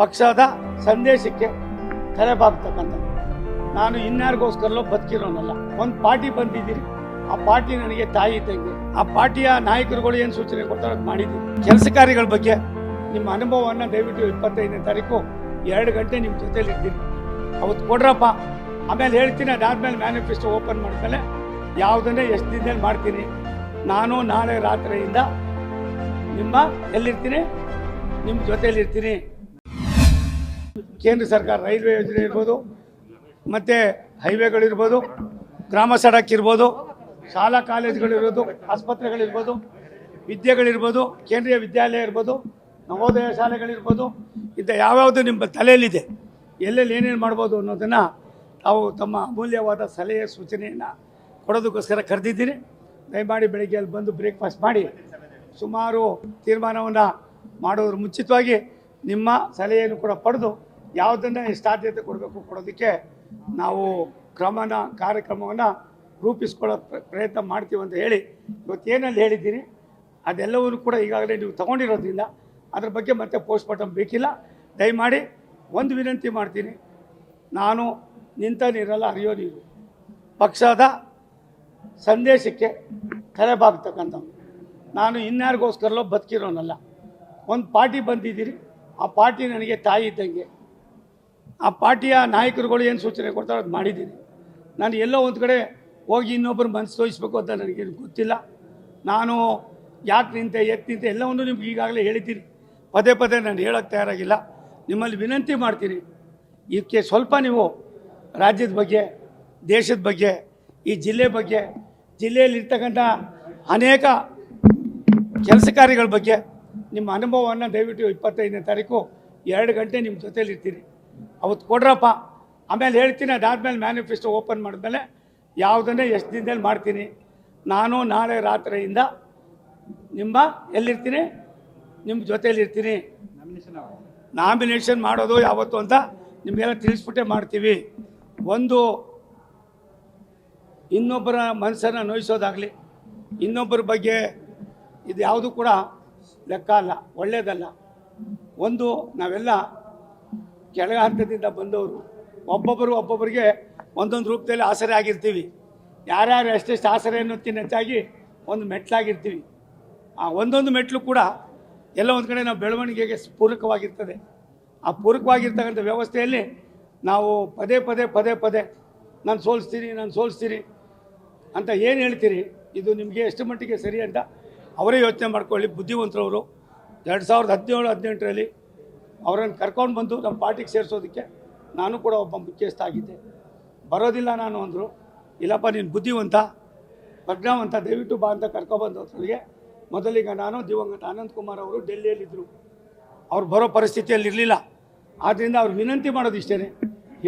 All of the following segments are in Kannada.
ಪಕ್ಷದ ಸಂದೇಶಕ್ಕೆ ತಲೆಬಾಗ್ತಕ್ಕಂಥ ನಾನು ಇನ್ಯಾರಿಗೋಸ್ಕರಲ್ಲೋ ಬದುಕಿರೋನಲ್ಲ. ಒಂದು ಪಾರ್ಟಿ ಬಂದಿದ್ದೀರಿ. ಆ ಪಾರ್ಟಿ ನನಗೆ ತಾಯಿ ಇದ್ದಂಗೆ ಆ ಪಾರ್ಟಿಯ ನಾಯಕರುಗಳು ಏನು ಸೂಚನೆ ಕೊಡ್ತಾರೆ ಮಾಡಿದ್ದೀನಿ ಕೆಲಸ ಕಾರ್ಯಗಳ ಬಗ್ಗೆ ನಿಮ್ಮ ಅನುಭವವನ್ನು ದಯವಿಟ್ಟು ಇಪ್ಪತ್ತೈದನೇ ತಾರೀಕು ಎರಡು ಗಂಟೆ ನಿಮ್ಮ ಜೊತೆಲಿ ಇದ್ದೀನಿ ಅವತ್ತು ಕೊಡ್ರಪ್ಪ. ಆಮೇಲೆ ಹೇಳ್ತೀನಿ, ಅದಾದ್ಮೇಲೆ ಮ್ಯಾನಿಫೆಸ್ಟೋ ಓಪನ್ ಮಾಡಿದ್ಮೇಲೆ ಯಾವುದನ್ನೇ ಎಷ್ಟು ದಿನದಲ್ಲಿ ಮಾಡ್ತೀನಿ. ನಾನು ನಾಳೆ ರಾತ್ರಿಯಿಂದ ನಿಮ್ಮ ಎಲ್ಲಿರ್ತೀನಿ? ನಿಮ್ಮ ಜೊತೆಲಿರ್ತೀನಿ. ಕೇಂದ್ರ ಸರ್ಕಾರ ರೈಲ್ವೆ ಯೋಜನೆ ಇರ್ಬೋದು, ಮತ್ತು ಹೈವೇಗಳಿರ್ಬೋದು, ಗ್ರಾಮ ಸಡಕ್ ಇರ್ಬೋದು ಶಾಲಾ ಕಾಲೇಜುಗಳಿರ್ಬೋದು, ಆಸ್ಪತ್ರೆಗಳಿರ್ಬೋದು, ವಿದ್ಯೆಗಳಿರ್ಬೋದು, ಕೇಂದ್ರೀಯ ವಿದ್ಯಾಲಯ ಇರ್ಬೋದು, ನವೋದಯ ಶಾಲೆಗಳಿರ್ಬೋದು, ಇಂಥ ಯಾವ್ಯಾವುದು ನಿಮ್ಮ ತಲೆಯಲ್ಲಿದೆ, ಎಲ್ಲೆಲ್ಲಿ ಏನೇನು ಮಾಡ್ಬೋದು ಅನ್ನೋದನ್ನು ತಾವು ತಮ್ಮ ಅಮೂಲ್ಯವಾದ ಸಲಹೆ ಸೂಚನೆಯನ್ನು ಕೊಡೋದಕ್ಕೋಸ್ಕರ ಕರೆದಿದ್ದೀನಿ. ದಯಮಾಡಿ ಬೆಳಗ್ಗೆ ಅಲ್ಲಿ ಬಂದು ಬ್ರೇಕ್ಫಾಸ್ಟ್ ಮಾಡಿ, ಸುಮಾರು ತೀರ್ಮಾನವನ್ನು ಮಾಡೋದ್ರ ಮುಂಚಿತವಾಗಿ ನಿಮ್ಮ ಸಲಹೆಯನ್ನು ಕೂಡ ಪಡೆದು ಯಾವುದನ್ನು ಎಷ್ಟು ಆದ್ಯತೆ ಕೊಡಬೇಕು ಕೊಡೋದಕ್ಕೆ ನಾವು ಕ್ರಮನ, ಕಾರ್ಯಕ್ರಮವನ್ನು ರೂಪಿಸ್ಕೊಳ್ಳೋ ಪ್ರ- ಪ್ರಯತ್ನ ಮಾಡ್ತೀವಿ ಅಂತ ಹೇಳಿ ಇವತ್ತೇನಲ್ಲಿ ಹೇಳಿದ್ದೀನಿ ಅದೆಲ್ಲವನ್ನೂ ಕೂಡ ಈಗಾಗಲೇ ನೀವು ತಗೊಂಡಿರೋದ್ರಿಂದ ಅದ್ರ ಬಗ್ಗೆ ಮತ್ತೆ ಪೋಸ್ಟ್ ಮಾರ್ಟಮ್ ಬೇಕಿಲ್ಲ. ದಯಮಾಡಿ ಒಂದು ವಿನಂತಿ ಮಾಡ್ತೀನಿ, ನಾನು ನಿಂತ ನೀರಲ್ಲ ಅರಿಯೋ ನೀರು ಪಕ್ಷದ ಸಂದೇಶಕ್ಕೆ ತಲೆಬಾಗ್ತಕ್ಕಂಥವ್ನು ನಾನು ಇನ್ಯಾರಿಗೋಸ್ಕರಲ್ಲೋ ಬದುಕಿರೋನಲ್ಲ. ಒಂದು ಪಾರ್ಟಿ ಬಂದಿದ್ದೀರಿ, ಆ ಪಾರ್ಟಿ ನನಗೆ ತಾಯಿ ಇದ್ದಂಗೆ. ಆ ಪಾರ್ಟಿಯ ನಾಯಕರುಗಳು ಏನು ಸೂಚನೆ ಕೊಡ್ತಾರೋ ಅದು ಮಾಡಿದ್ದೀನಿ. ನಾನು ಎಲ್ಲೋ ಒಂದು ಕಡೆ ಹೋಗಿ ಇನ್ನೊಬ್ಬರು ಮನಸ್ಸು ತೋರಿಸ್ಬೇಕು ಅಂತ ನನಗೇನು ಗೊತ್ತಿಲ್ಲ. ನಾನು ಯಾಕೆ ನಿಂತೆ ಎತ್ತು ನಿಂತೆ ಎಲ್ಲವನ್ನು ನಿಮ್ಗೆ ಈಗಾಗಲೇ ಹೇಳಿದ್ದೀನಿ. ಪದೇ ಪದೇ ನಾನು ಹೇಳೋಕ್ಕೆ ತಯಾರಾಗಿಲ್ಲ. ನಿಮ್ಮಲ್ಲಿ ವಿನಂತಿ ಮಾಡ್ತೀನಿ. ಇದಕ್ಕೆ ಸ್ವಲ್ಪ ನೀವು ರಾಜ್ಯದ ಬಗ್ಗೆ, ದೇಶದ ಬಗ್ಗೆ, ಈ ಜಿಲ್ಲೆ ಬಗ್ಗೆ, ಜಿಲ್ಲೆಯಲ್ಲಿರ್ತಕ್ಕಂಥ ಅನೇಕ ಕೆಲಸ ಕಾರ್ಯಗಳ ಬಗ್ಗೆ ನಿಮ್ಮ ಅನುಭವವನ್ನು ದಯವಿಟ್ಟು ಇಪ್ಪತ್ತೈದನೇ ತಾರೀಕು ಎರಡು ಗಂಟೆ ನಿಮ್ಮ ಜೊತೇಲಿ ಇರ್ತೀನಿ ಅವತ್ತು ಕೊಡ್ರಪ್ಪ. ಆಮೇಲೆ ಹೇಳ್ತೀನಿ, ಅದಾದ್ಮೇಲೆ ಮ್ಯಾನಿಫೆಸ್ಟೋ ಓಪನ್ ಮಾಡಿದ್ಮೇಲೆ ಯಾವುದನ್ನೇ ಎಷ್ಟು ದಿನದಲ್ಲಿ ಮಾಡ್ತೀನಿ. ನಾನು ನಾಳೆ ರಾತ್ರಿಯಿಂದ ನಿಮ್ಮ ಎಲ್ಲಿರ್ತೀನಿ? ನಿಮ್ಮ ಜೊತೆಯಲ್ಲಿರ್ತೀನಿ. ನಾಮಿನೇಷನ್ ಮಾಡೋದು ಯಾವತ್ತು ಅಂತ ನಿಮಗೆಲ್ಲ ತಿಳಿಸ್ಬಿಟ್ಟೆ ಮಾಡ್ತೀವಿ. ಒಂದು, ಇನ್ನೊಬ್ಬರ ಮನಸ್ಸನ್ನು ನೋಯಿಸೋದಾಗಲಿ, ಇನ್ನೊಬ್ಬರ ಬಗ್ಗೆ ಇದು ಯಾವುದು ಕೂಡ ಲೆಕ್ಕ ಅಲ್ಲ ಒಳ್ಳೆಯದಲ್ಲ ಒಂದು, ನಾವೆಲ್ಲ ಕೆಳಗ ಹಂತದಿಂದ ಬಂದವರು. ಒಬ್ಬೊಬ್ಬರು ಒಬ್ಬೊಬ್ಬರಿಗೆ ಒಂದೊಂದು ರೂಪದಲ್ಲಿ ಆಸರೆ ಆಗಿರ್ತೀವಿ. ಯಾರ್ಯಾರು ಎಷ್ಟೆಷ್ಟು ಆಸರೆ ಅನ್ನೋದಕ್ಕಿಂತ ಹೆಚ್ಚಾಗಿ ಒಂದು ಮೆಟ್ಲಾಗಿರ್ತೀವಿ. ಆ ಒಂದೊಂದು ಮೆಟ್ಲು ಕೂಡ ಎಲ್ಲ ಒಂದು ಕಡೆ ನಾವು ಬೆಳವಣಿಗೆಗೆ ಪೂರಕವಾಗಿರ್ತದೆ. ಆ ಪೂರಕವಾಗಿರ್ತಕ್ಕಂಥ ವ್ಯವಸ್ಥೆಯಲ್ಲಿ ನಾವು ಪದೇ ಪದೇ ಪದೇ ಪದೇ ನಾನು ಸೋಲಿಸ್ತೀನಿ ನಾನು ಸೋಲಿಸ್ತೀನಿ ಅಂತ ಏನು ಹೇಳ್ತೀರಿ? ಇದು ನಿಮಗೆ ಎಷ್ಟು ಮಟ್ಟಿಗೆ ಸರಿ ಅಂತ ಅವರೇ ಯೋಚನೆ ಮಾಡ್ಕೊಳ್ಳಿ. ಬುದ್ಧಿವಂತರವರು. ಎರಡು ಸಾವಿರದ ಹದಿನೇಳು, ಹದಿನೆಂಟರಲ್ಲಿ ಅವರನ್ನು ಕರ್ಕೊಂಡು ಬಂದು ನಮ್ಮ ಪಾರ್ಟಿಗೆ ಸೇರಿಸೋದಕ್ಕೆ ನಾನು ಕೂಡ ಒಬ್ಬ ಮುಖ್ಯಸ್ಥ ಆಗಿದ್ದೆ. ಬರೋದಿಲ್ಲ ನಾನು ಅಂದರು, ಇಲ್ಲಪ್ಪ ನೀನು ಬುದ್ಧಿವಂತ, ಪ್ರಜ್ಞಾವಂತ, ದಯವಿಟ್ಟು ಬಾ ಅಂತ ಕರ್ಕೊಬಂದು ಅದ್ರೊಳಗೆ ಮೊದಲಿಗೆ ನಾನು, ದಿವಂಗತ ಅನಂತ್ ಕುಮಾರ್ ಅವರು ಡೆಲ್ಲಿಯಲ್ಲಿದ್ದರು ಅವ್ರು ಬರೋ ಪರಿಸ್ಥಿತಿಯಲ್ಲಿ ಇರಲಿಲ್ಲ. ಆದ್ದರಿಂದ ಅವ್ರು ವಿನಂತಿ ಮಾಡೋದು ಇಷ್ಟೇ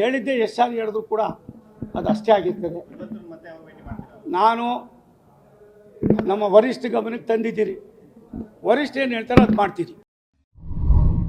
ಹೇಳಿದ್ದೆ ಎಷ್ಟು ಹೇಳಿದ್ರು ಕೂಡ ಅದು ಅಷ್ಟೇ ಆಗಿರ್ತದೆ. ನಾನು ನಮ್ಮ ವರಿಷ್ಠ ಗಮನಕ್ಕೆ ತಂದಿದ್ದೀರಿ. ವರಿಷ್ಠ ಏನು ಹೇಳ್ತಾರೋ ಅದು ಮಾಡ್ತೀರಿ.